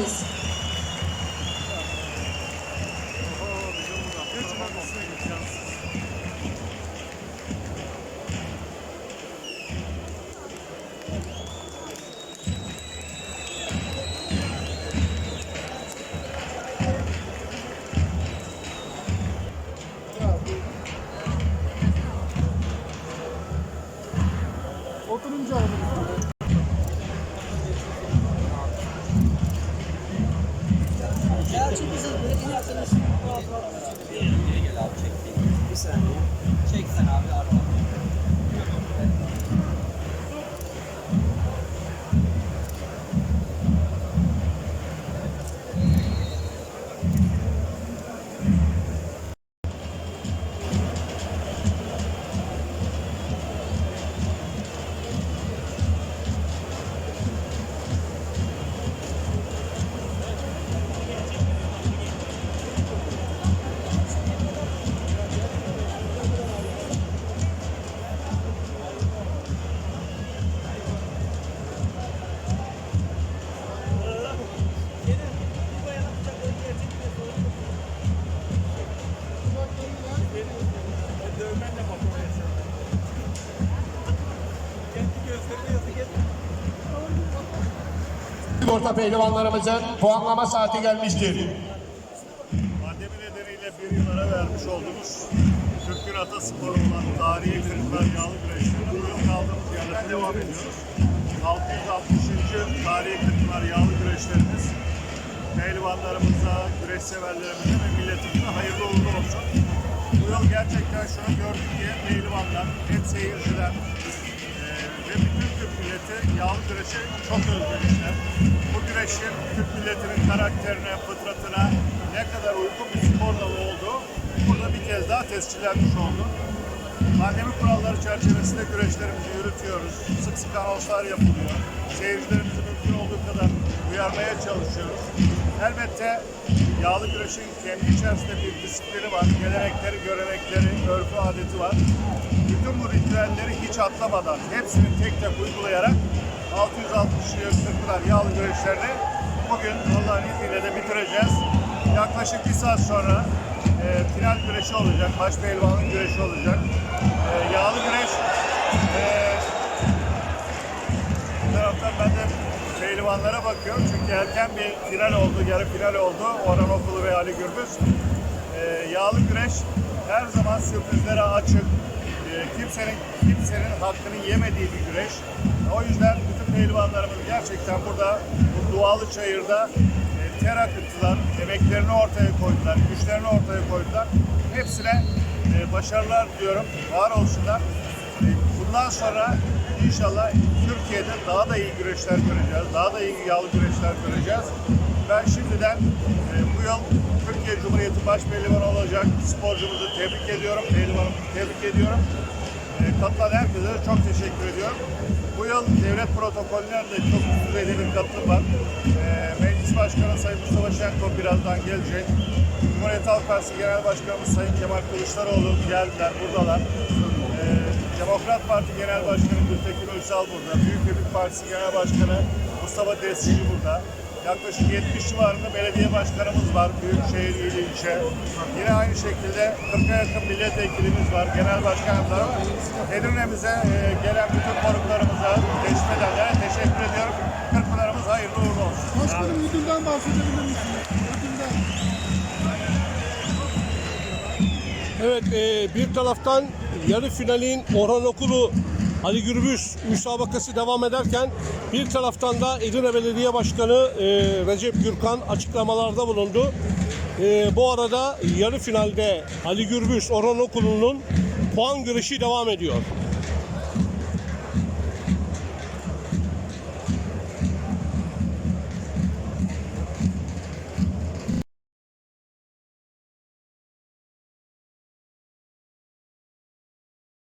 mısınız? Oturunca alırız. Saniye. Çeksen abi arkamda. Orta pehlivanlarımızın puanlama saati gelmiştir. Pandemi nedeniyle bir yıl vermiş olduğumuz Türk'ün atasporu olan tarihi kırıklar yağlı güreşleri bu yıl kaldığımız yerden devam ediyoruz. 660. tarihi kırıklar yağlı güreşlerimiz pehlivanlarımıza, güreş severlerimize ve milletimize hayırlı uğurlu olsun. Bu yıl gerçekten şunu gördük ki pehlivanlar, hem seyirciler ve bütün Türk milleti yağlı güreşe çok özlemişler. Bu güreşin Türk milletinin karakterine, fıtratına ne kadar uygun bir spor dalı olduğu burada bir kez daha tescillenmiş oldu. Pandemi kuralları çerçevesinde güreşlerimizi yürütüyoruz. Sık sık anonslar yapılıyor. Seyircilerimizi mümkün olduğu kadar uyarmaya çalışıyoruz. Elbette yağlı güreşin kendi içerisinde bir disiplini var. Gelenekleri, görenekleri, örfü, adeti var. Bütün bu ritüelleri hiç atlamadan hepsini tek tek uygulayarak 660 yıllıklar yağlı güreşlerini bugün Allah'ın izniyle de bitireceğiz. Yaklaşık bir saat sonra e, final güreşi olacak. Baş pehlivanın güreşi olacak. Pehlivanlara bakıyorum. Çünkü erken bir final oldu, yarı final oldu. Orhan Okulu ve Ali Gürbüz. E, yağlı güreş her zaman sürprizlere açık. E, kimsenin kimsenin hakkını yemediği bir güreş. O yüzden bütün pehlivanlarımız gerçekten burada bu dualı çayırda e, ter akıttılar, emeklerini ortaya koydular, güçlerini ortaya koydular. Hepsine e, başarılar diliyorum, var olsunlar. Bundan sonra inşallah Türkiye'de daha da iyi güreşler göreceğiz, daha da iyi yağlı güreşler göreceğiz. Ben şimdiden e, bu yıl Türkiye Cumhuriyeti Baş Pehlivanı olacak sporcumuzu tebrik ediyorum, pehlivanımızı tebrik ediyorum. E, katılan herkese çok teşekkür ediyorum. Bu yıl devlet protokolüne de çok düzeyde bir katılım var. E, Meclis Başkanı Sayın Mustafa Şentop birazdan gelecek. Cumhuriyet Halk Partisi Genel Başkanımız Sayın Kemal Kılıçdaroğlu geldiler, buradalar. Parti Genel Başkanı Gültekin Uysal burada. Büyük Birlik Partisi Genel Başkanı Mustafa Destici burada. Yaklaşık 70 civarında belediye başkanımız var, Büyükşehir il ilçe. Yine aynı şekilde 40'a yakın milletvekilimiz var, genel başkanımız var. Edirne'mize e, gelen bütün konuklarımıza, teşvik edenlere teşekkür ediyorum. Kırkpınar'ımız hayırlı uğurlu olsun. Başkanım ödülden bahsedebilir misiniz? Ödülden. Evet, e, bir taraftan yarı finalin Orhan Okulu Ali Gürbüz müsabakası devam ederken bir taraftan da Edirne Belediye Başkanı e, Recep Gürkan açıklamalarda bulundu. E, bu arada yarı finalde Ali Gürbüz Orhan Okulu'nun puan güreşi devam ediyor.